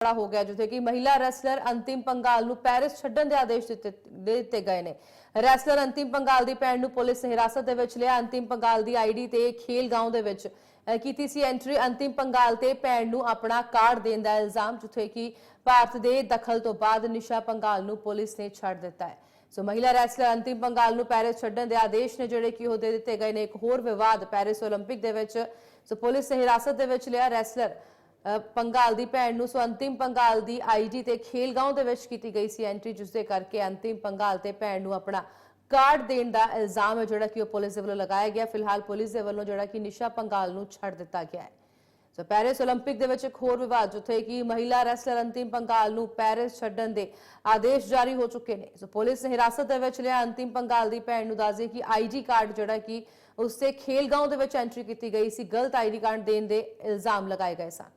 ਬੜਾ ਹੋ ਗਿਆ ਜਿੱਥੇ ਕਿ ਮਹਿਲਾ ਰੈਸਲਰ ਅੰਤਿਮ ਪੰਗਾਲ ਨੂੰ ਪੈਰਿਸ ਛੱਡਣ ਦੇ ਆਦੇਸ਼ ਦਿੱਤੇ ਦੇ ਦਿੱਤੇ ਗਏ ਨੇ ਰੈਸਲਰ ਅੰਤਿਮ ਪੰਗਾਲ ਦੀ ਭੈਣ ਨੂੰ ਪੁਲਿਸ ਨੇ ਹਿਰਾਸਤ ਦੇ ਵਿੱਚ ਲਿਆ ਅੰਤਿਮ ਪੰਗਾਲ ਦੀ ਆਈਡੀ ਤੇ ਖੇਲ ਗਾਉਂ ਦੇ ਵਿੱਚ ਅਹ, ਕੀਤੀ ਸੀ ਐਂਟਰੀ ਅੰਤਿਮ ਪੰਗਾਲ ਤੇ ਭੈਣ ਨੂੰ ਆਪਣਾ ਕਾਰਡ ਦੇਣ ਦਾ ਇਲਜ਼ਾਮ ਜਿੱਥੇ ਕਿ ਭਾਰਤ ਦੇ ਦਖਲ ਤੋਂ ਬਾਅਦ ਨਿਸ਼ਾ ਪੰਗਾਲ ਨੂੰ ਪੁਲਿਸ ਨੇ ਛੱਡ ਦਿੱਤਾ ਹੈ ਸੋ ਮਹਿਲਾ ਰੈਸਲਰ ਅੰਤਿਮ ਪੰਗਾਲ ਨੂੰ ਪੈਰਿਸ ਛੱਡਣ ਦੇ ਆਦੇਸ਼ ਨੇ ਜਿਹੜੇ ਕਿ ਉਹ ਦੇ ਦਿੱਤੇ ਗਏ ਨੇ ਇੱਕ ਹੋਰ ਵਿਵਾਦ ਪੈਰਿਸ 올림픽 ਦੇ ਵਿੱਚ ਸੋ ਪੁਲਿਸ ਨੇ ਹਿਰਾਸਤ ਦੇ ਵਿੱਚ ਲਿਆ ਰੈਸਲਰ ਅ, ਪੰਗਾਲ ਦੀ ਭੈਣ ਨੂੰ ਸੋ ਅੰਤਿਮ ਪੰਗਾਲ ਦੀ ਆਈਡੀ ਤੇ ਖੇਲਗਾਉਂ ਦੇ ਵਿੱਚ ਕੀਤੀ ਗਈ ਸੀ ਐਂਟਰੀ ਜਿਸ ਦੇ ਕਰਕੇ ਅੰਤਿਮ ਪੰਗਾਲ ਤੇ ਭੈਣ ਨੂੰ ਆਪਣਾ ਕਾਰਡ ਦੇਣ ਦਾ ਇਲਜ਼ਾਮ ਹੈ ਜਿਹੜਾ ਕਿ ਉਹ ਪੁਲਿਸ ਦੇ ਵੱਲੋਂ ਲਗਾਇਆ ਗਿਆ ਫਿਲਹਾਲ ਪੁਲਿਸ ਦੇ ਵੱਲੋਂ ਜਿਹੜਾ ਕਿ ਨਿਸ਼ਾ ਪੰਗਾਲ ਨੂੰ ਛੱਡ ਦਿੱਤਾ ਗਿਆ ਹੈ ਸੋ ਪੈਰਿਸ 올림픽 ਦੇ ਵਿੱਚ ਇੱਕ ਹੋਰ ਵਿਵਾਦ ਜਿੱਥੇ ਕਿ ਮਹਿਲਾ ਰੈਸਲਰ ਅੰਤਿਮ ਪੰਗਾਲ ਨੂੰ ਪੈਰਿਸ ਛੱਡਣ ਦੇ ਆਦੇਸ਼ ਜਾਰੀ ਹੋ ਚੁੱਕੇ ਨੇ ਸੋ ਪੁਲਿਸ ਨੇ ਹਿਰਾਸਤ ਦੇ ਵਿੱਚ ਲਿਆ ਅੰਤਿਮ ਪੰਗਾਲ ਦੀ ਭੈਣ ਨੂੰ ਦੱਸਦੇ ਕਿ ਆਈਡੀ ਕਾਰਡ ਜਿਹੜਾ ਕਿ ਉਸਤੇ ਖੇਲਗਾਉਂ ਦੇ ਵਿੱਚ ਐਂਟਰੀ ਕੀਤੀ ਗਈ ਸੀ ਗਲਤ ਆਈਡੀ ਕਾਰਡ ਦੇਣ ਦੇ ਇਲਜ਼ਾਮ ਲਗਾਏ ਗਏ ਸਨ